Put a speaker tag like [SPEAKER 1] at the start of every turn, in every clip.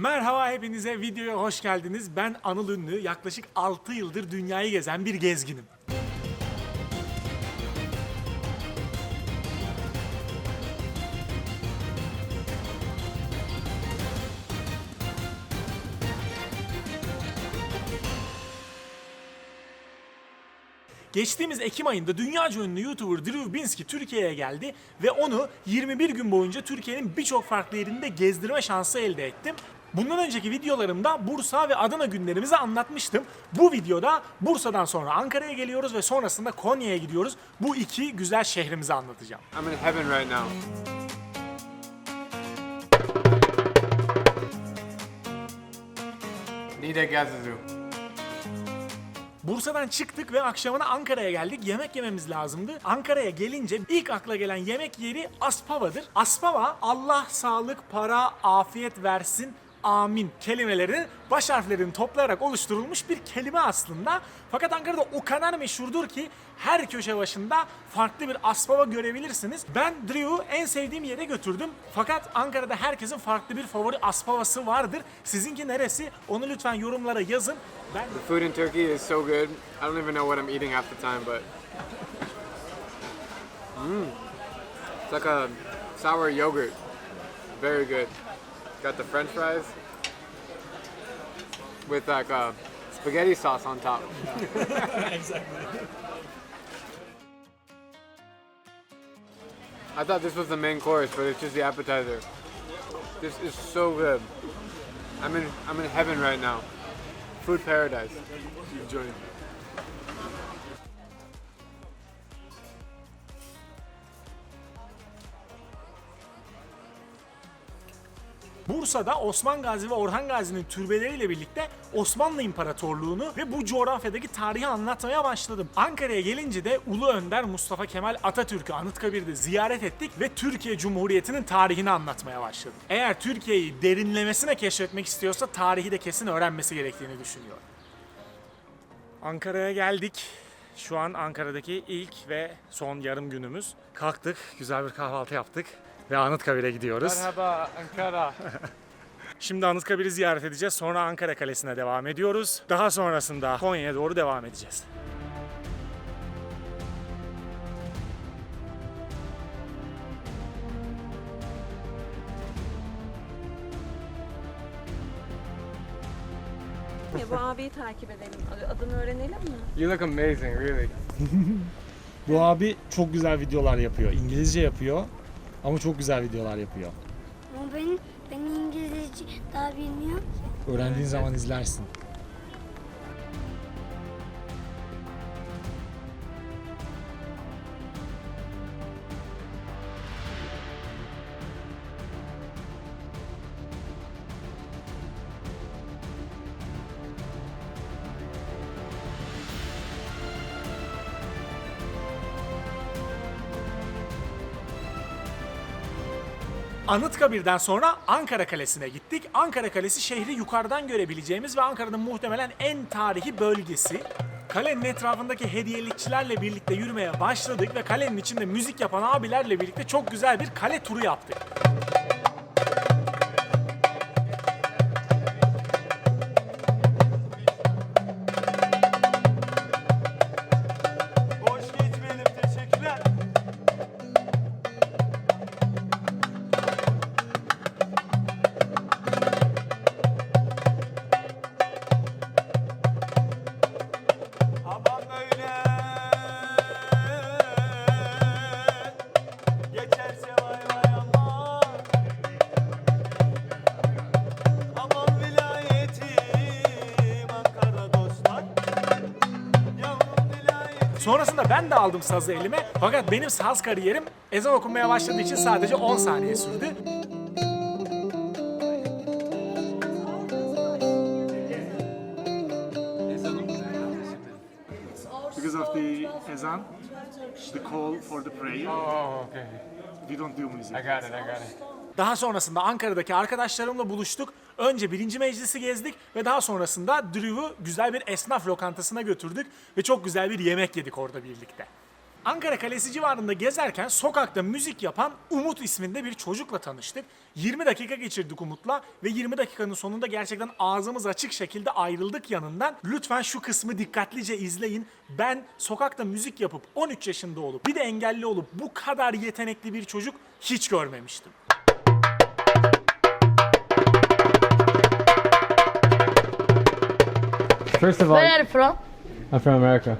[SPEAKER 1] Merhaba hepinize videoya hoş geldiniz. Ben Anıl Ünlü. Yaklaşık 6 yıldır dünyayı gezen bir gezginim. Geçtiğimiz Ekim ayında dünyaca ünlü YouTuber Drew Binsky Türkiye'ye geldi ve onu 21 gün boyunca Türkiye'nin birçok farklı yerinde gezdirme şansı elde ettim. Bundan önceki videolarımda Bursa ve Adana günlerimizi anlatmıştım. Bu videoda Bursa'dan sonra Ankara'ya geliyoruz ve sonrasında Konya'ya gidiyoruz. Bu iki güzel şehrimizi anlatacağım.
[SPEAKER 2] I'm in heaven right now. Nida Gazazu.
[SPEAKER 1] Bursa'dan çıktık ve akşamına Ankara'ya geldik. Yemek yememiz lazımdı. Ankara'ya gelince ilk akla gelen yemek yeri Aspava'dır. Aspava Allah sağlık, para, afiyet versin amin kelimeleri baş harflerini toplayarak oluşturulmuş bir kelime aslında. Fakat Ankara'da o kadar meşhurdur ki her köşe başında farklı bir aspava görebilirsiniz. Ben Drew'u en sevdiğim yere götürdüm. Fakat Ankara'da herkesin farklı bir favori aspavası vardır. Sizinki neresi? Onu lütfen yorumlara yazın. Ben
[SPEAKER 2] The food in Turkey is so good. I don't even know what I'm eating half the time, but. Mmm. It's like a sour yogurt. Very good. Got the french fries with like a spaghetti sauce on top. exactly. I thought this was the main course, but it's just the appetizer. This is so good. I'm in I'm in heaven right now. Food paradise. Enjoy.
[SPEAKER 1] Bursa'da Osman Gazi ve Orhan Gazi'nin türbeleriyle birlikte Osmanlı İmparatorluğunu ve bu coğrafyadaki tarihi anlatmaya başladım. Ankara'ya gelince de Ulu Önder Mustafa Kemal Atatürk'ü Anıtkabir'de ziyaret ettik ve Türkiye Cumhuriyeti'nin tarihini anlatmaya başladım. Eğer Türkiye'yi derinlemesine keşfetmek istiyorsa tarihi de kesin öğrenmesi gerektiğini düşünüyorum. Ankara'ya geldik. Şu an Ankara'daki ilk ve son yarım günümüz. Kalktık, güzel bir kahvaltı yaptık ve Anıtkabir'e gidiyoruz.
[SPEAKER 2] Merhaba Ankara.
[SPEAKER 1] Şimdi Anıtkabir'i ziyaret edeceğiz. Sonra Ankara Kalesi'ne devam ediyoruz. Daha sonrasında Konya'ya doğru devam edeceğiz.
[SPEAKER 3] Ya bu abiyi takip edelim. Adını öğrenelim mi?
[SPEAKER 2] You look amazing, really.
[SPEAKER 1] Bu abi çok güzel videolar yapıyor. İngilizce yapıyor ama çok güzel videolar yapıyor.
[SPEAKER 4] Ama ben, ben İngilizce daha bilmiyorum ki.
[SPEAKER 1] Öğrendiğin zaman izlersin. Anıtkabir'den sonra Ankara Kalesi'ne gittik. Ankara Kalesi şehri yukarıdan görebileceğimiz ve Ankara'nın muhtemelen en tarihi bölgesi. Kalenin etrafındaki hediyelikçilerle birlikte yürümeye başladık ve kalenin içinde müzik yapan abilerle birlikte çok güzel bir kale turu yaptık. Ben de aldım sazı elime fakat benim saz kariyerim ezan okunmaya başladığı için sadece 10 saniye sürdü. Because of the ezan, the call for the prayer,
[SPEAKER 2] Oh, okay.
[SPEAKER 1] we don't do music.
[SPEAKER 2] I got it, I got it.
[SPEAKER 1] Daha sonrasında Ankara'daki arkadaşlarımla buluştuk. Önce birinci meclisi gezdik ve daha sonrasında Drew'u güzel bir esnaf lokantasına götürdük ve çok güzel bir yemek yedik orada birlikte. Ankara Kalesi civarında gezerken sokakta müzik yapan Umut isminde bir çocukla tanıştık. 20 dakika geçirdik Umut'la ve 20 dakikanın sonunda gerçekten ağzımız açık şekilde ayrıldık yanından. Lütfen şu kısmı dikkatlice izleyin. Ben sokakta müzik yapıp 13 yaşında olup bir de engelli olup bu kadar yetenekli bir çocuk hiç görmemiştim.
[SPEAKER 5] First of all,
[SPEAKER 6] Where are you from?
[SPEAKER 5] I'm from America,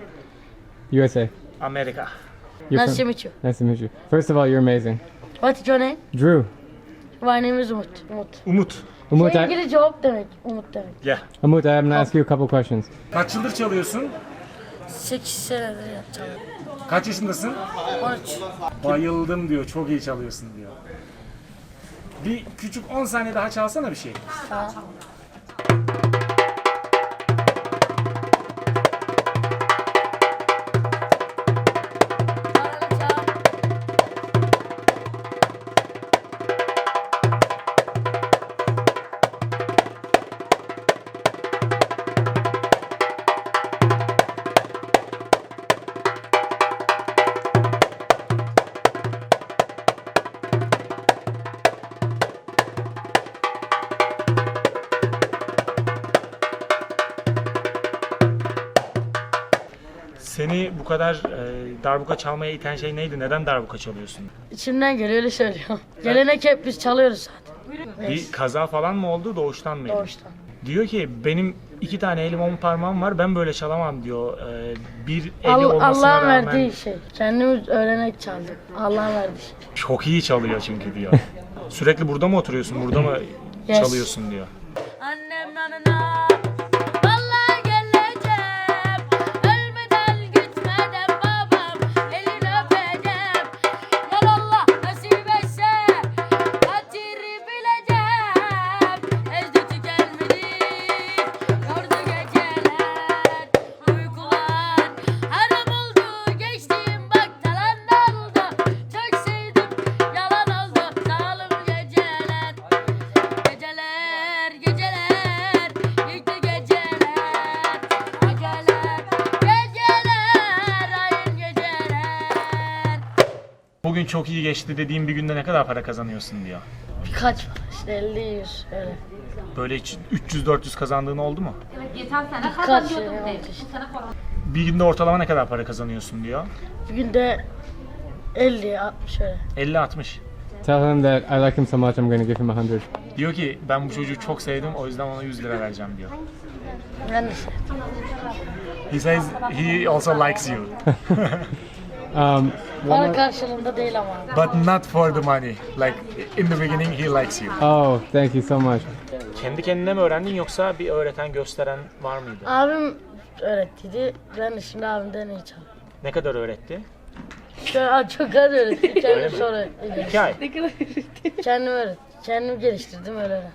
[SPEAKER 5] USA.
[SPEAKER 1] Amerika.
[SPEAKER 5] You're
[SPEAKER 6] Nice
[SPEAKER 5] from-
[SPEAKER 6] to meet you.
[SPEAKER 5] Nice to meet you. First of all, you're amazing.
[SPEAKER 6] What's your name?
[SPEAKER 5] Drew.
[SPEAKER 6] My name is Umut. Umut.
[SPEAKER 1] Umut.
[SPEAKER 5] Umut,
[SPEAKER 6] Şey
[SPEAKER 5] I,
[SPEAKER 6] İngilizce hop demek. Umut demek.
[SPEAKER 1] Gel.
[SPEAKER 5] Umut, I am gonna ask you a couple questions.
[SPEAKER 1] Kaç yıldır çalıyorsun?
[SPEAKER 6] 8 senedir yapacağım.
[SPEAKER 1] Kaç yaşındasın?
[SPEAKER 6] 13.
[SPEAKER 1] Bayıldım diyor. Çok iyi çalıyorsun diyor. Bir küçük 10 saniye daha çalsana bir şey.
[SPEAKER 6] Tamam.
[SPEAKER 1] Seni bu kadar e, darbuka çalmaya iten şey neydi? Neden darbuka çalıyorsun?
[SPEAKER 6] İçimden geliyor öyle söylüyorum. Gelenek hep biz çalıyoruz zaten.
[SPEAKER 1] Bir kaza falan mı oldu doğuştan mı?
[SPEAKER 6] Doğuştan.
[SPEAKER 1] Diyor ki benim iki tane elim on parmağım var ben böyle çalamam diyor. E, bir eli
[SPEAKER 6] All-
[SPEAKER 1] olmasına
[SPEAKER 6] Allah'ın
[SPEAKER 1] rağmen
[SPEAKER 6] verdiği şey. Kendimiz öğrenerek çaldık. Allah'ın verdiği şey.
[SPEAKER 1] çok iyi çalıyor çünkü diyor. Sürekli burada mı oturuyorsun? Burada mı
[SPEAKER 6] Yes.
[SPEAKER 1] çalıyorsun diyor.
[SPEAKER 6] Çok
[SPEAKER 1] iyi geçti dediğim bir günde ne kadar para kazanıyorsun diyor.
[SPEAKER 6] Birkaç var işte 50 100 öyle.
[SPEAKER 1] Böyle hiç 300-400 kazandığın oldu mu?
[SPEAKER 6] Birkaç şey oldu işte.
[SPEAKER 1] Bir günde ortalama ne kadar para kazanıyorsun diyor.
[SPEAKER 6] Bir günde 50 60 öyle.
[SPEAKER 1] 50-60.
[SPEAKER 5] Tell him that I like him so much, I'm gonna give him a hundred.
[SPEAKER 1] Diyor ki ben bu çocuğu çok sevdim o yüzden ona 100 lira vereceğim diyor.
[SPEAKER 6] Ben de sevdim.
[SPEAKER 1] He says he also likes you.
[SPEAKER 5] Um,
[SPEAKER 6] Para karşılığında değil ama.
[SPEAKER 1] But not for the money. Like in the beginning he likes you.
[SPEAKER 5] oh, thank you so much.
[SPEAKER 1] Kendi kendine mi öğrendin yoksa bir öğreten gösteren var mıydı?
[SPEAKER 6] Abim öğrettiydi. Ben de şimdi abimden iyi çalıyorum.
[SPEAKER 1] Ne kadar öğretti?
[SPEAKER 6] Şöyle aa, çok az öğretti. Kendim sonra öğrettim.
[SPEAKER 1] İki ay.
[SPEAKER 6] Kendim öğret. Kendim geliştirdim öyle. öyle.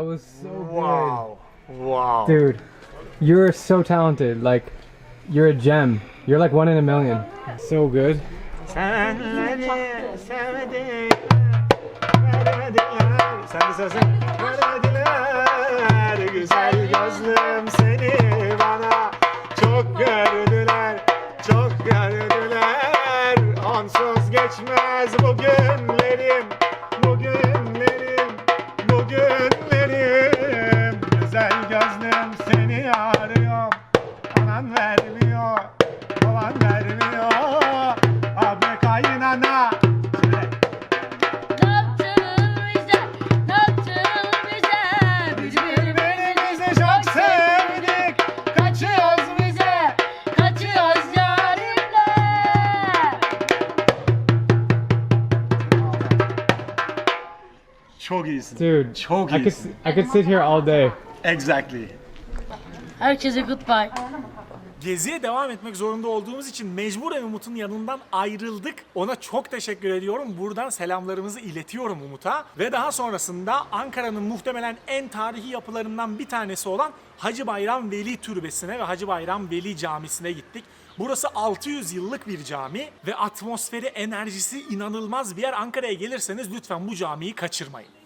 [SPEAKER 5] That was so
[SPEAKER 1] Wow. Wow.
[SPEAKER 5] good. Dude, you're so talented. Like, you're a gem. You're like one in a million. So good.
[SPEAKER 1] Senleri sevdim. Vermediler. Sen de söylesene. Vermediler. Güzel gözlüm seni bana. Çok gördüler. Çok gördüler. Onsuz geçmez bu günlerim. Bu gözlüm seni Anan vermiyor, baban vermiyor. Abi kaynana.
[SPEAKER 5] Dude, I could, I could sit here all day.
[SPEAKER 1] Exactly.
[SPEAKER 6] Herkese goodbye.
[SPEAKER 1] Geziye devam etmek zorunda olduğumuz için mecburen Umut'un yanından ayrıldık. Ona çok teşekkür ediyorum. Buradan selamlarımızı iletiyorum Umut'a. Ve daha sonrasında Ankara'nın muhtemelen en tarihi yapılarından bir tanesi olan Hacı Bayram Veli Türbesi'ne ve Hacı Bayram Veli Camisi'ne gittik. Burası 600 yıllık bir cami ve atmosferi, enerjisi inanılmaz bir yer. Ankara'ya gelirseniz lütfen bu camiyi kaçırmayın.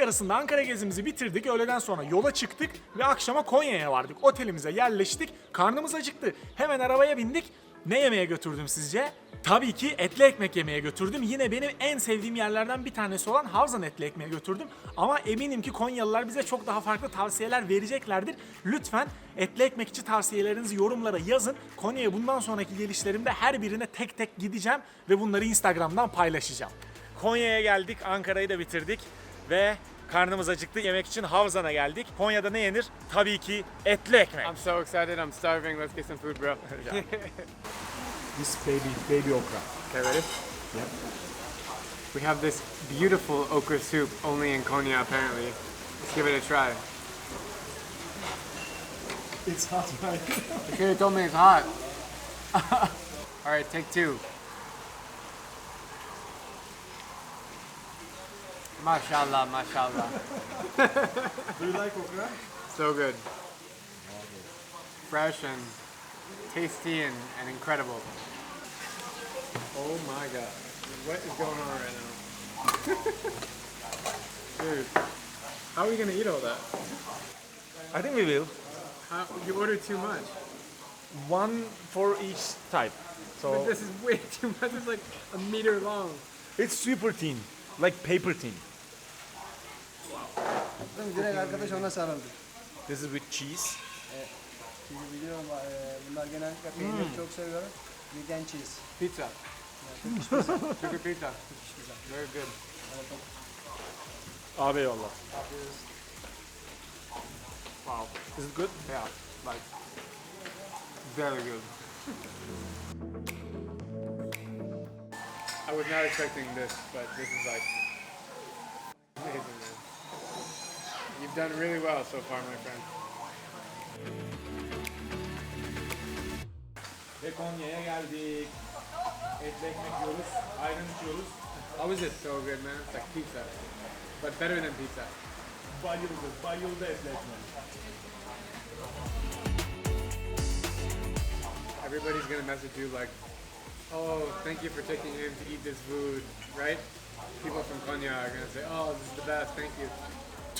[SPEAKER 1] Yarısında Ankara gezimizi bitirdik. Öğleden sonra yola çıktık ve akşama Konya'ya vardık. Otelimize yerleştik. Karnımız acıktı. Hemen arabaya bindik. Ne yemeye götürdüm sizce? Tabii ki etli ekmek yemeye götürdüm. Yine benim en sevdiğim yerlerden bir tanesi olan Havzan etli ekmeğe götürdüm. Ama eminim ki Konyalılar bize çok daha farklı tavsiyeler vereceklerdir. Lütfen etli ekmek için tavsiyelerinizi yorumlara yazın. Konya'ya bundan sonraki gelişlerimde her birine tek tek gideceğim ve bunları Instagram'dan paylaşacağım. Konya'ya geldik, Ankara'yı da bitirdik ve karnımız acıktı. Yemek için Havzan'a geldik. Konya'da ne yenir? Tabii ki etli ekmek.
[SPEAKER 2] I'm so excited. I'm starving. Let's get some food, bro.
[SPEAKER 1] This baby, baby okra.
[SPEAKER 2] okay, ready?
[SPEAKER 1] Yep.
[SPEAKER 2] We have this beautiful okra soup only in Konya, apparently. Let's give it a try.
[SPEAKER 1] It's hot, right?
[SPEAKER 2] Could have told me it's hot. All right, take two. Mashallah, mashallah.
[SPEAKER 1] Do you like okra?
[SPEAKER 2] So good. Fresh and tasty and, and incredible. Oh my god. What is going on right now? Dude, how are we gonna eat all that?
[SPEAKER 1] I think we will.
[SPEAKER 2] How, you ordered too much.
[SPEAKER 1] One for each type.
[SPEAKER 2] But
[SPEAKER 1] So
[SPEAKER 2] this is way too much. It's like a meter long.
[SPEAKER 1] it's super thin, like paper thin.
[SPEAKER 7] Direkt arkadaş ona sarıldı.
[SPEAKER 1] This is with cheese.
[SPEAKER 7] Çünkü biliyorum e, bunlar genellikle peynir çok seviyor. And cheese.
[SPEAKER 2] Pizza. Sugar pizza. Very good.
[SPEAKER 1] Abi yolla. Wow. Is it good?
[SPEAKER 2] Yeah, like very good. I was not expecting this, but this is like You've done really well so far, my friend.
[SPEAKER 1] Ve Konya'ya geldik. Etli ekmek yiyoruz, ayran içiyoruz.
[SPEAKER 2] How is it? So good, man. It's like pizza, but better than pizza.
[SPEAKER 1] Bayıldı, bayıldı etli ekmek.
[SPEAKER 2] Everybody's gonna message you like, "Oh, thank you for taking him to eat this food," right? People from Konya are gonna say, "Oh, this is the best. Thank you."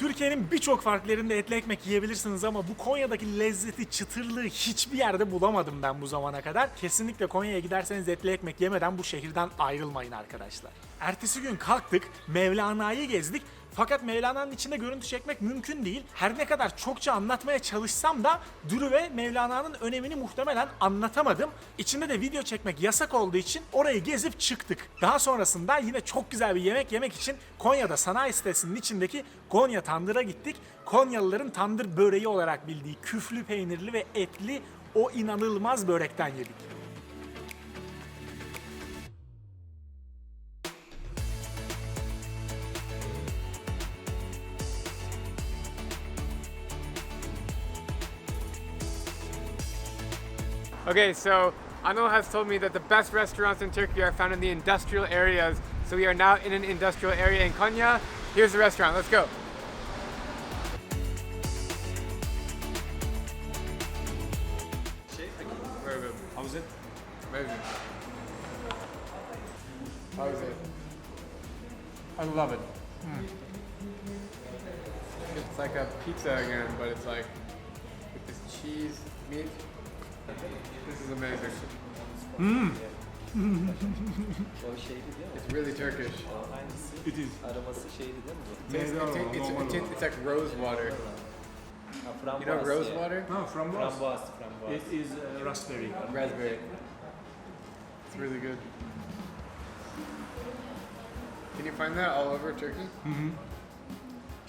[SPEAKER 1] Türkiye'nin birçok farklı yerinde etli ekmek yiyebilirsiniz ama bu Konya'daki lezzeti, çıtırlığı hiçbir yerde bulamadım ben bu zamana kadar. Kesinlikle Konya'ya giderseniz etli ekmek yemeden bu şehirden ayrılmayın arkadaşlar. Ertesi gün kalktık, Mevlana'yı gezdik. Fakat Mevlana'nın içinde görüntü çekmek mümkün değil. Her ne kadar çokça anlatmaya çalışsam da Dürü ve Mevlana'nın önemini muhtemelen anlatamadım. İçinde de video çekmek yasak olduğu için orayı gezip çıktık. Daha sonrasında yine çok güzel bir yemek yemek için Konya'da sanayi sitesinin içindeki Konya Tandır'a gittik. Konyalıların tandır böreği olarak bildiği küflü peynirli ve etli o inanılmaz börekten yedik.
[SPEAKER 2] Okay, so Anil has told me that the best restaurants in Turkey are found in the industrial areas. So we are now in an industrial area in Konya. Here's the restaurant. Let's go.
[SPEAKER 1] How is it?
[SPEAKER 2] Amazing. How is it? I love it. It's like a pizza again, but it's like with this cheese meat. This is amazing.
[SPEAKER 8] O şeydi değil mi?
[SPEAKER 2] It's really Turkish.
[SPEAKER 8] Aynısı.
[SPEAKER 1] It is.
[SPEAKER 8] Aroması şeydi değil mi bu?
[SPEAKER 2] It's, it's, it's, it's, it's, it's like rose water.
[SPEAKER 8] Ha,
[SPEAKER 2] You know rose
[SPEAKER 8] ya.
[SPEAKER 2] water?
[SPEAKER 1] No, from
[SPEAKER 8] Frambuaz, frambuaz.
[SPEAKER 1] is uh, raspberry.
[SPEAKER 2] Raspberry. It's really good. Can you find that all over Turkey? Mm-hmm.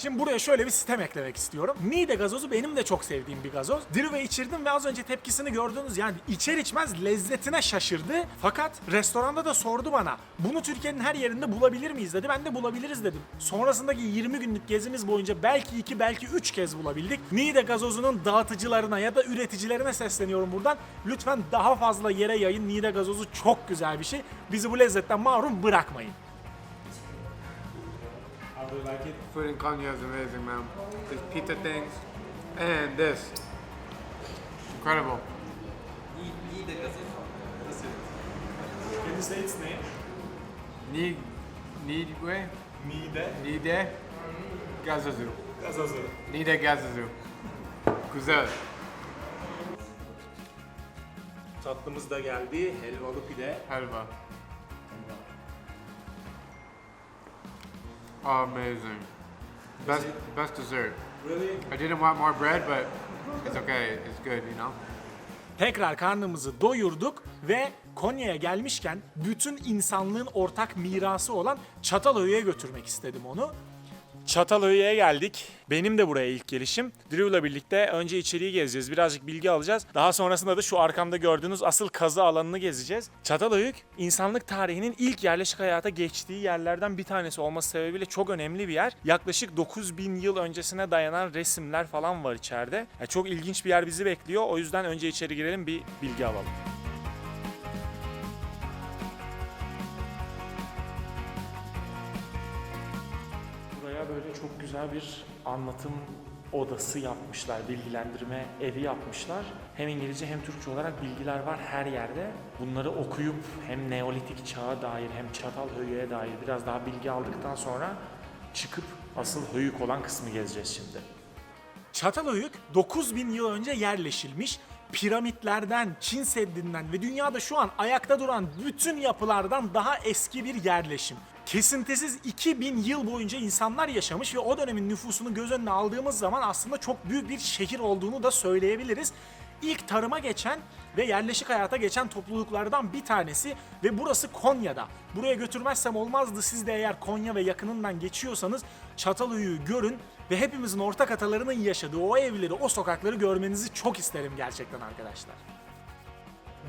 [SPEAKER 1] Şimdi buraya şöyle bir sistem eklemek istiyorum. Niğde gazozu benim de çok sevdiğim bir gazoz. Drive içirdim ve az önce tepkisini gördünüz. Yani içer içmez lezzetine şaşırdı. Fakat restoranda da sordu bana. Bunu Türkiye'nin her yerinde bulabilir miyiz dedi. Ben de bulabiliriz dedim. Sonrasındaki 20 günlük gezimiz boyunca belki 2 belki 3 kez bulabildik. Niğde gazozunun dağıtıcılarına ya da üreticilerine sesleniyorum buradan. Lütfen daha fazla yere yayın. Niğde gazozu çok güzel bir şey. Bizi bu lezzetten mahrum bırakmayın.
[SPEAKER 2] Food in Konya is amazing, man. These pizza things and this. Incredible.
[SPEAKER 1] Can you say its name?
[SPEAKER 2] Need, need way?
[SPEAKER 1] Niğde
[SPEAKER 2] Nide Gazazu.
[SPEAKER 1] gazozu.
[SPEAKER 2] Nide Gazazu. Güzel.
[SPEAKER 1] Tatlımız da geldi. Helvalı pide.
[SPEAKER 2] Helva. Amazing. Best best dessert.
[SPEAKER 1] Really?
[SPEAKER 2] I didn't want more bread, but it's okay. It's good, you know.
[SPEAKER 1] Tekrar karnımızı doyurduk ve Konya'ya gelmişken bütün insanlığın ortak mirası olan Çatalhöyük'e götürmek istedim onu. Çatalhöyük'e geldik. Benim de buraya ilk gelişim. Drew'la birlikte önce içeriği gezeceğiz, birazcık bilgi alacağız. Daha sonrasında da şu arkamda gördüğünüz asıl kazı alanını gezeceğiz. Çatalhöyük, insanlık tarihinin ilk yerleşik hayata geçtiği yerlerden bir tanesi olması sebebiyle çok önemli bir yer. Yaklaşık 9000 yıl öncesine dayanan resimler falan var içeride. Ya çok ilginç bir yer bizi bekliyor. O yüzden önce içeri girelim bir bilgi alalım. Çok güzel bir anlatım odası yapmışlar, bilgilendirme evi yapmışlar. Hem İngilizce hem Türkçe olarak bilgiler var her yerde. Bunları okuyup hem Neolitik çağa dair hem Çatalhöyük'e dair biraz daha bilgi aldıktan sonra çıkıp asıl höyük olan kısmı gezeceğiz şimdi. Çatalhöyük 9000 yıl önce yerleşilmiş. Piramitlerden, Çin Seddi'nden ve dünyada şu an ayakta duran bütün yapılardan daha eski bir yerleşim. Kesintisiz 2000 yıl boyunca insanlar yaşamış ve o dönemin nüfusunu göz önüne aldığımız zaman aslında çok büyük bir şehir olduğunu da söyleyebiliriz. İlk tarıma geçen ve yerleşik hayata geçen topluluklardan bir tanesi ve burası Konya'da. Buraya götürmezsem olmazdı. Siz de eğer Konya ve yakınından geçiyorsanız Çatalhöyük'ü görün ve hepimizin ortak atalarının yaşadığı o evleri, o sokakları görmenizi çok isterim gerçekten arkadaşlar.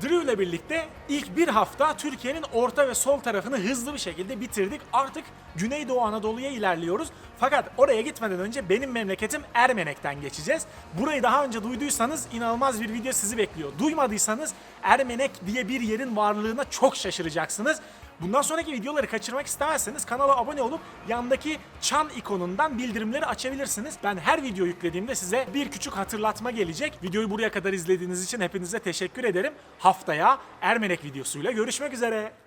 [SPEAKER 1] Drew ile birlikte ilk bir hafta Türkiye'nin orta ve sol tarafını hızlı bir şekilde bitirdik. Artık Güneydoğu Anadolu'ya ilerliyoruz. Fakat oraya gitmeden önce benim memleketim Ermenek'ten geçeceğiz. Burayı daha önce duyduysanız inanılmaz bir video sizi bekliyor. Duymadıysanız Ermenek diye bir yerin varlığına çok şaşıracaksınız. Bundan sonraki videoları kaçırmak istemezseniz kanala abone olup yandaki çan ikonundan bildirimleri açabilirsiniz. Ben her video yüklediğimde size bir küçük hatırlatma gelecek. Videoyu buraya kadar izlediğiniz için hepinize teşekkür ederim. Haftaya Ermenek videosuyla görüşmek üzere.